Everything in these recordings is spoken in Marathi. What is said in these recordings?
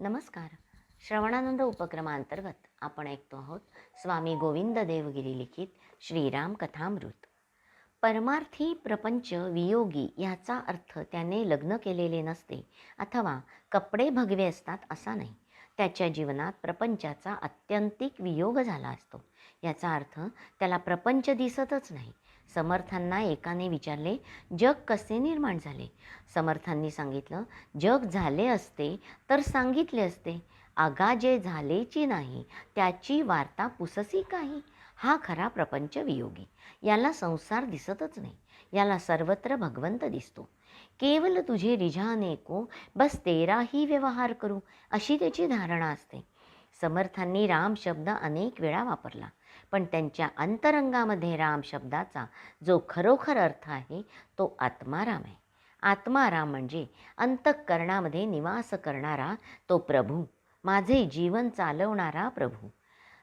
नमस्कार. श्रवणानंद उपक्रमांतर्गत आपण ऐकतो आहोत स्वामी गोविंद देवगिरी लिखित श्रीराम कथामृत. परमार्थी प्रपंच वियोगी याचा अर्थ त्याने लग्न केलेले नसते अथवा कपडे भगवे असतात असा नाही. त्याच्या जीवनात प्रपंचाचा अत्यंतिक वियोग झाला असतो. याचा अर्थ त्याला प्रपंच दिसतच नाही. समर्थांना एकाने विचारले जग कसे निर्माण झाले? समर्थांनी सांगितलं जग झाले असते तर सांगितले असते. आगा जे झालेची नाही त्याची वार्ता पुससी काही. हा खरा प्रपंच वियोगी. याला संसार दिसतच नाही. याला सर्वत्र भगवंत दिसतो. केवल तुझे रिझाने को बस तेराही व्यवहार करू. अशी त्याची धारणा असते. समर्थांनी राम शब्द अनेक वेळा वापरला. पण त्यांच्या अंतरंगामध्ये राम शब्दाचा जो खरोखर अर्थ आहे तो आत्माराम आहे. आत्माराम म्हणजे अंतःकरणामध्ये निवास करणारा तो प्रभू माझे जीवन चालवणारा प्रभू.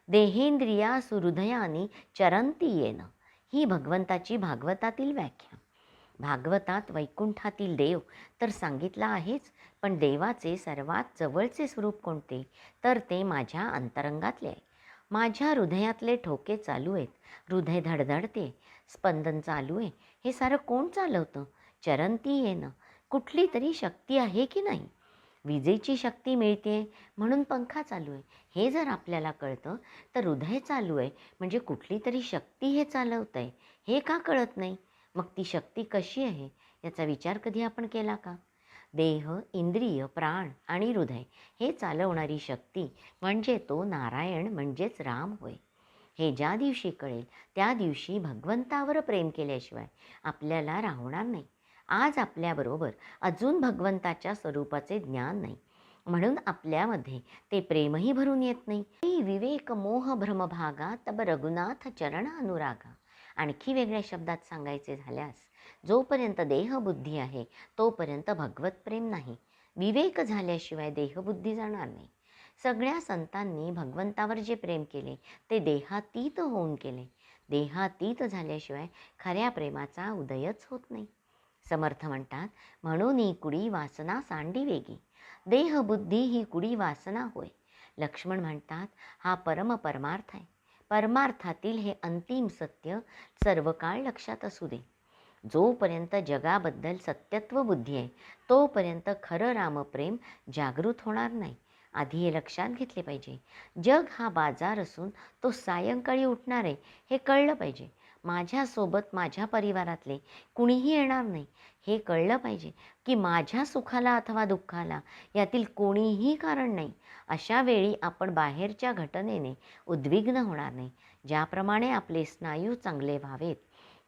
देहेंद्रिया सुहृदयानी चरंती येणं ही भगवंताची भागवतातील व्याख्या. भागवतात वैकुंठातील देव तर सांगितला आहेच पण देवाचे सर्वात जवळचे स्वरूप कोणते? तर ते माझ्या अंतरंगातले आहे. माझ्या हृदयातले ठोके चालू आहेत. हृदय धडधडते. स्पंदन चालू आहे. हे सारं कोण चालवतं? चरंती येणं. कुठली तरी शक्ती आहे की नाही? विजेची शक्ती मिळते म्हणून पंखा चालू आहे. हे जर आपल्याला कळतं तर हृदय चालू आहे. म्हणजे कुठली तरी शक्ती हे चालवतं आहे हे का कळत नाही? मग ती शक्ती कशी आहे? याचा विचार कधी आपण केला का? देह इंद्रिय प्राण आणि हृदय हे चालवणारी शक्ती म्हणजे तो नारायण म्हणजेच राम होय. हे ज्या दिवशी कळेल त्या दिवशी भगवंतावर प्रेम केल्याशिवाय आपल्याला राहणार नाही. आज आपल्याबरोबर अजून भगवंताच्या स्वरूपाचे ज्ञान नाही. म्हणून आपल्यामध्ये ते प्रेमही भरून येत नाही. विवेक मोह भ्रमभागा तब रघुनाथ चरण अनुरागा आणखी वेगळ्या शब्दात सांगायचे झाल्यास जोपर्यंत देहबुद्धी आहे तोपर्यंत भगवत प्रेम नाही. विवेक झाल्याशिवाय देहबुद्धी जाणार नाही. सगळ्या संतांनी भगवंतावर जे प्रेम केले ते देहातीत होऊन केले देहातीत झाल्याशिवाय खऱ्या प्रेमाचा उदयच होत नाही. समर्थ म्हणतात म्हणून ही कुडी वासना सांडी वेगी. देहबुद्धी ही कुडी वासना होय. लक्ष्मण म्हणतात हा परम परमार्थ आहे. परमार्थातील हे अंतिम सत्य सर्व काळ लक्षात असू दे. जोपर्यंत जगाबद्दल सत्यत्व बुद्धी आहे तोपर्यंत खरं रामप्रेम जागृत होणार नाही. आधी हे लक्षात घेतले पाहिजे. जग हा बाजार असून तो सायंकाळी उठणार आहे हे कळलं पाहिजे. माझ्यासोबत माझ्या परिवारातले कुणीही येणार नाही. हे कळलं पाहिजे की माझ्या सुखाला अथवा दुःखाला यातील कोणीही कारण नाही. अशा वेळी आपण बाहेरच्या घटनेने उद्विग्न होणार नाही. ज्याप्रमाणे आपले स्नायू चांगले व्हावेत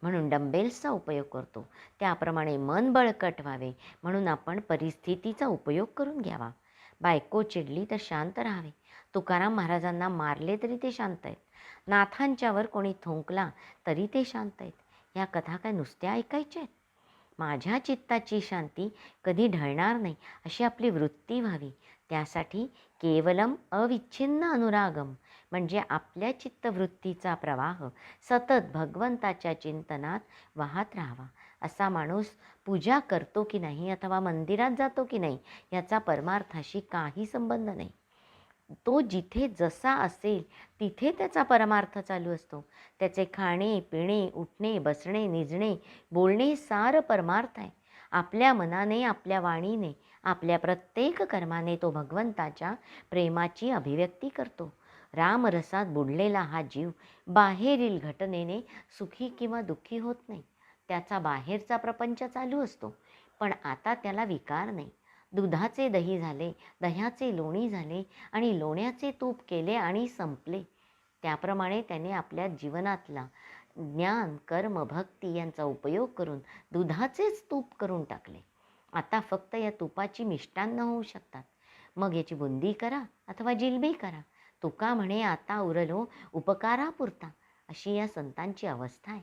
म्हणून डंबेल्सचा उपयोग करतो. त्याप्रमाणे मन बळकट व्हावे म्हणून आपण परिस्थितीचा उपयोग करून घ्यावा. बायको चिडली तर शांत राहावे. तुकाराम महाराजांना मारले तरी ते शांत आहेत. नाथांच्यावर कोणी थुंकला तरी ते शांत आहेत. ह्या कथा काय नुसत्या ऐकायच्या आहेत? माझ्या चित्ताची शांती कधी ढळणार नाही अशी आपली वृत्ती व्हावी. त्यासाठी केवलम अविच्छिन्न अनुरागम म्हणजे आपल्या चित्तवृत्तीचा प्रवाह सतत भगवंताच्या चिंतनात वाहत राहावा. असा माणूस पूजा करतो की नाही अथवा मंदिरात जातो की नाही याचा परमार्थाशी काही संबंध नाही. तो जिथे जसा असेल तिथे त्याचा परमार्थ चालू असतो. त्याचे खाणे पिणे उठणे बसणे निजणे बोलणे सारं परमार्थ आहे. आपल्या मनाने आपल्या वाणीने आपल्या प्रत्येक कर्माने तो भगवंताच्या प्रेमाची अभिव्यक्ती करतो. रामरसात बुडलेला हा जीव बाहेरील घटनेने सुखी किंवा दुःखी होत नाही. त्याचा बाहेरचा प्रपंच चालू असतो. पण आता त्याला विकार नाही. दुधाचे दही झाले दह्याचे लोणी झाले आणि लोण्याचे तूप केले आणि संपले. त्याप्रमाणे त्याने आपल्या जीवनातला ज्ञान कर्म भक्ती यांचा उपयोग करून दुधाचेच तूप करून टाकले. आता फक्त या तुपाची मिष्टान्न होऊ शकतात. मग याची बुंदी करा अथवा जिलबी करा. तुका म्हणे आता उरलो उपकारापुरता. अशी या संतांची अवस्था आहे.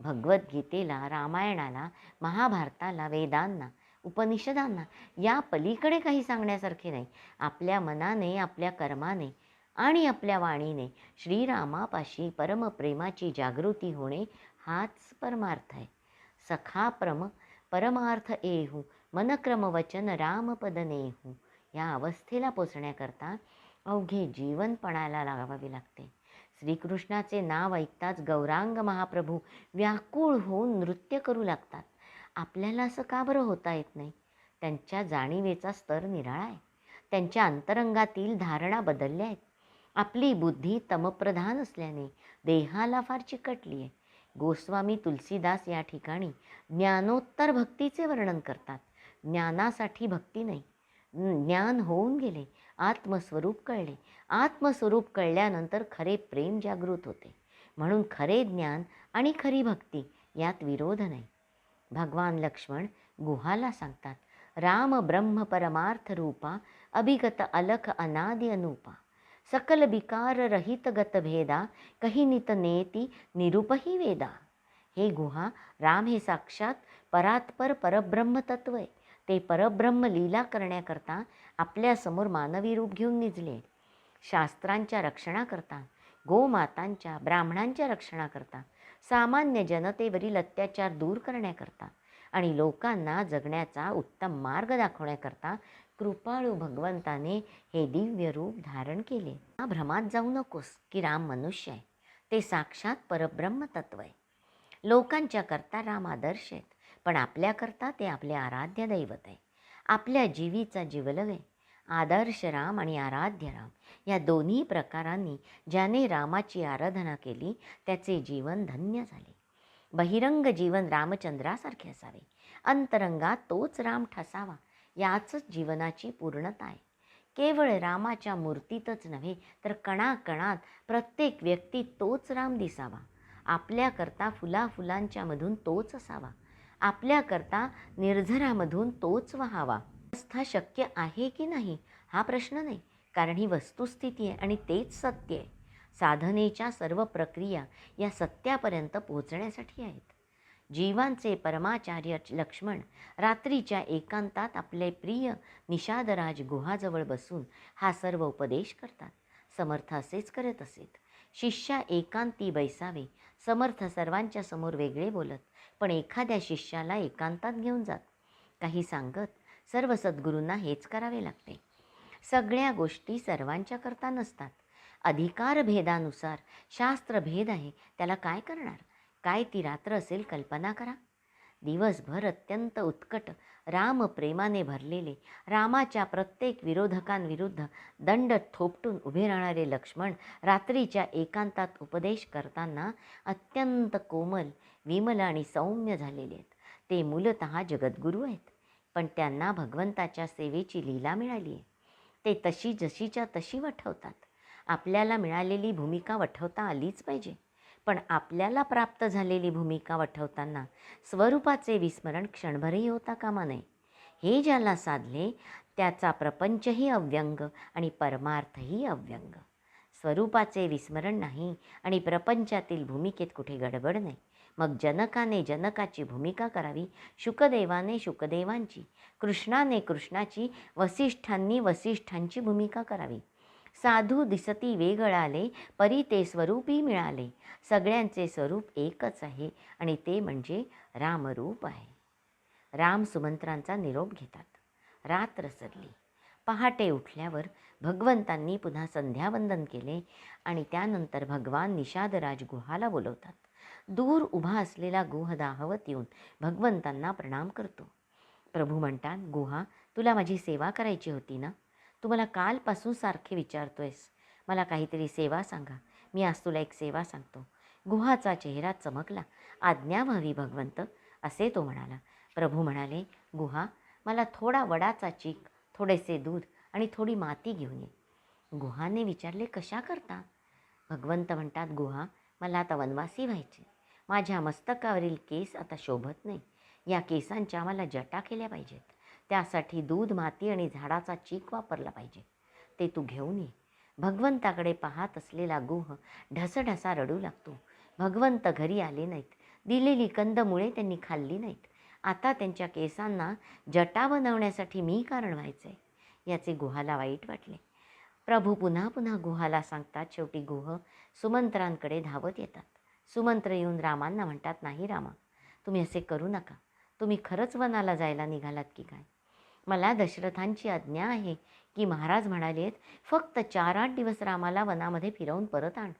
भगवद्गीतेला रामायणाला महाभारताला वेदांना उपनिषदांना. या पलीकडे काही सांगण्यासारखे नाही. आपल्या मनाने आपल्या कर्माने आणि आपल्या वाणीने श्रीरामापाशी परमप्रेमाची जागृती होणे हाच परमार्थ आहे. सखा प्रम परमार्थ एहू मनक्रम वचन रामपदनेहू या अवस्थेला पोचण्याकरता अवघे जीवनपणाला लावावी लावावे लागते. श्रीकृष्णाचे नाव ऐकताच गौरांग महाप्रभू व्याकुळ होऊन नृत्य करू लागतात. आपल्याला असं का बरं होता येत नाही? त्यांच्या जाणीवेचा स्तर निराळा आहे. त्यांच्या अंतरंगातील धारणा बदलल्या आहेत. आपली बुद्धी तमप्रधान असल्याने देहाला फार चिकटली आहे. गोस्वामी तुलसीदास या ठिकाणी ज्ञानोत्तर भक्तीचे वर्णन करतात. ज्ञानासाठी भक्ती नाही. ज्ञान होऊन गेले आत्मस्वरूप कळले. आत्मस्वरूप कळल्यानंतर खरे प्रेम जागृत होते. म्हणून खरे ज्ञान आणि खरी भक्ती यात विरोध नाही. भगवान लक्ष्मण गुहाला सांगतात राम ब्रह्म परमार्थ रूपा अभिगत अलख अनादि अनुपा सकल विकार रहित गत भेदा कही नित नेती निरूपही वेदा. हे गुहा राम हे साक्षात परात्पर परब्रह्म तत्व आहे. ते परब्रह्म लीला करण्याकरता आपल्यासमोर मानवी रूप घेऊन निजले शास्त्रांच्या रक्षणाकरता गोमातांच्या ब्राह्मणांच्या रक्षणाकरता सामान्य जनतेवरील अत्याचार दूर करण्याकरता आणि लोकांना जगण्याचा उत्तम मार्ग दाखवण्याकरता कृपाळू भगवंताने हे दिव्य रूप धारण केले. हा भ्रमात जाऊ नकोस की राम मनुष्य आहे. ते साक्षात परब्रह्म तत्व आहे. लोकांच्या करता राम आदर्श आहेत पण आपल्याकरता ते आपले आराध्य दैवत आहे. आपल्या जीवीचा जीवलग आहे. आदर्श राम आणि आराध्य राम. या दोन्ही प्रकारांनी ज्याने रामाची आराधना केली त्याचे जीवन धन्य झाले. बहिरंग जीवन रामचंद्रासारखे असावे. अंतरंगात तोच राम ठसावा याच जीवनाची पूर्णता आहे. केवळ रामाच्या मूर्तीतच नव्हे तर कणाकणात प्रत्येक व्यक्ती तोच राम दिसावा. आपल्याकरता फुलाफुलांच्यामधून तोच असावा. आपल्याकरता निर्झरामधून तोच व्हावा. अवस्था शक्य आहे की नाही हा प्रश्न नाही. कारण ही वस्तुस्थिती आहे आणि तेच सत्य आहे. साधनेच्या सर्व प्रक्रिया या सत्यापर्यंत पोहोचण्यासाठी आहेत. जीवांचे परमाचार्य लक्ष्मण रात्रीच्या एकांतात आपले प्रिय निषादराज गुहाजवळ बसून हा सर्व उपदेश करतात. समर्थ असेच करत असेत. शिष्या एकांती बैसावे. समर्थ सर्वांच्या समोर वेगळे बोलत पण एखाद्या शिष्याला एकांतात घेऊन जात. काही सांगत सर्व सद्गुरूंना हेच करावे लागते. सगळ्या गोष्टी सर्वांच्याकरता नसतात. अधिकार भेदानुसार शास्त्र भेद आहे त्याला काय करणार? काय ती रात्र असेल कल्पना करा. दिवसभर अत्यंत उत्कट रामप्रेमाने भरलेले रामाच्या प्रत्येक विरोधकांविरुद्ध दंड थोपटून उभे राहणारे लक्ष्मण रात्रीच्या एकांतात उपदेश करताना अत्यंत कोमल विमल आणि सौम्य झालेले आहेत. ते मूलत जगद्गुरू आहेत. पण त्यांना भगवंताच्या सेवेची लीला मिळाली आहे. ते तशी जशीच्या तशी वठवतात. आपल्याला मिळालेली भूमिका वठवता आलीच पाहिजे. पण आपल्याला प्राप्त झालेली भूमिका वठवताना स्वरूपाचे विस्मरण क्षणभरही होता कामा नये. हे ज्याला साधले त्याचा प्रपंचही अव्यंग आणि परमार्थही अव्यंग. स्वरूपाचे विस्मरण नाही आणि प्रपंचातील भूमिकेत कुठे गडबड नाही. मग जनकाने जनकाची भूमिका करावी. शुकदेवाने शुकदेवांची कृष्णाने कृष्णाची वसिष्ठांनी वसिष्ठांची भूमिका करावी. साधू दिसती वेगळाले परी ते स्वरूपी मिळाले. सगळ्यांचे स्वरूप एकच आहे आणि ते म्हणजे रामरूप आहे. राम सुमंत्रांचा निरोप घेतात. रात्र सरली पहाटे उठल्यावर भगवंतांनी पुन्हा संध्यावंदन केले आणि त्यानंतर भगवान निषादराज गुहाला बोलवतात. दूर उभा असलेला गुह दाहवत येऊन भगवंतांना प्रणाम करतो. प्रभू म्हणतात गुहा तुला माझी सेवा करायची होती ना? तू मला कालपासून सारखे विचारतोयस. मला काहीतरी सेवा सांगा. मी आज तुला एक सेवा सांगतो. गुहाचा चेहरा चमकला. आज्ञा व्हावी भगवंत असे तो म्हणाला. प्रभू म्हणाले गुहा मला थोडा वडाचा चीक थोडेसे दूध आणि थोडी माती घेऊन ये. गुहाने विचारले कशा करता? भगवंत म्हणतात गुहा मला आता वनवासी व्हायचे माझ्या मस्तकावरील केस आता शोभत नाही. या केसांच्या मला जटा केल्या पाहिजेत. त्यासाठी दूध माती आणि झाडाचा चीक वापरला पाहिजे. ते तू घेऊन ये. भगवंताकडे पाहत असलेला गुह ढसढसा रडू लागतो. भगवंत घरी आले नाहीत. दिलेली कंदमुळे त्यांनी खाल्ली नाहीत. आता त्यांच्या केसांना जटा बनवण्यासाठी मी कारण व्हायचं आहे याचे गुहाला वाईट वाटले. प्रभू पुन्हा पुन्हा गुहाला सांगतात शेवटी गुह सुमंत्रांकडे धावत येतात. सुमंत्र येऊन रामांना म्हणतात नाही रामा तुम्ही असे करू नका. तुम्ही खरंच वनाला जायला निघालात की काय? मला दशरथांची आज्ञा आहे की महाराज म्हणालेत फक्त चार आठ दिवस रामाला वनामध्ये फिरवून परत आण.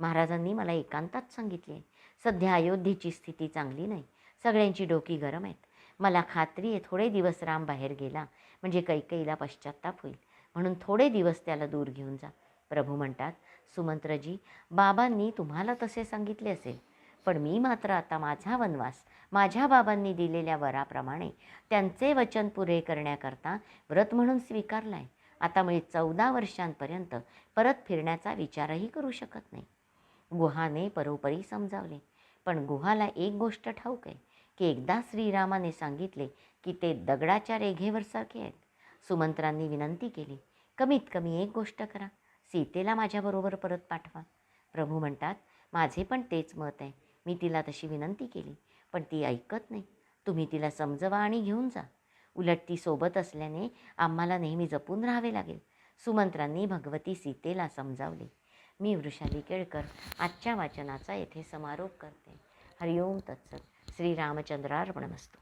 महाराजांनी मला एकांतात सांगितले सध्या अयोध्येची स्थिती चांगली नाही. सगळ्यांची डोकी गरम आहेत. मला खात्री आहे थोडे दिवस राम बाहेर गेला म्हणजे कैकईला पश्चाताप होईल. म्हणून थोडे दिवस त्याला दूर घेऊन जा. प्रभू म्हणतात सुमंत्रजी बाबांनी तुम्हाला तसे सांगितले असेल. पण मी मात्र आता माझा वनवास माझ्या बाबांनी दिलेल्या वराप्रमाणे त्यांचे वचन पुरे करण्याकरता व्रत म्हणून स्वीकारला आहे आता मी चौदा वर्षांपर्यंत परत फिरण्याचा विचारही करू शकत नाही. गुहाने परोपरी समजावले. पण गुहाला एक गोष्ट ठाऊक आहे की एकदा श्रीरामाने सांगितले की ते दगडाच्या रेघेवर सारखे आहेत. सुमंत्रांनी विनंती केली कमीत कमी एक गोष्ट करा. सीतेला माझ्याबरोबर परत पाठवा. प्रभू म्हणतात माझे पण तेच मत आहे. मी तिला तशी विनंती केली पण ती ऐकत नाही. तुम्ही तिला समजवा आणि घेऊन जा. उलट ती सोबत असल्याने आम्हाला नेहमी जपून राहावे लागेल. सुमंत्रांनी भगवती सीतेला समजावले. मी वृषाली केळकर आजच्या वाचनाचा येथे समारोप करते. हरिओम तत्सत. श्रीरामचंद्रार्पणमस्तू.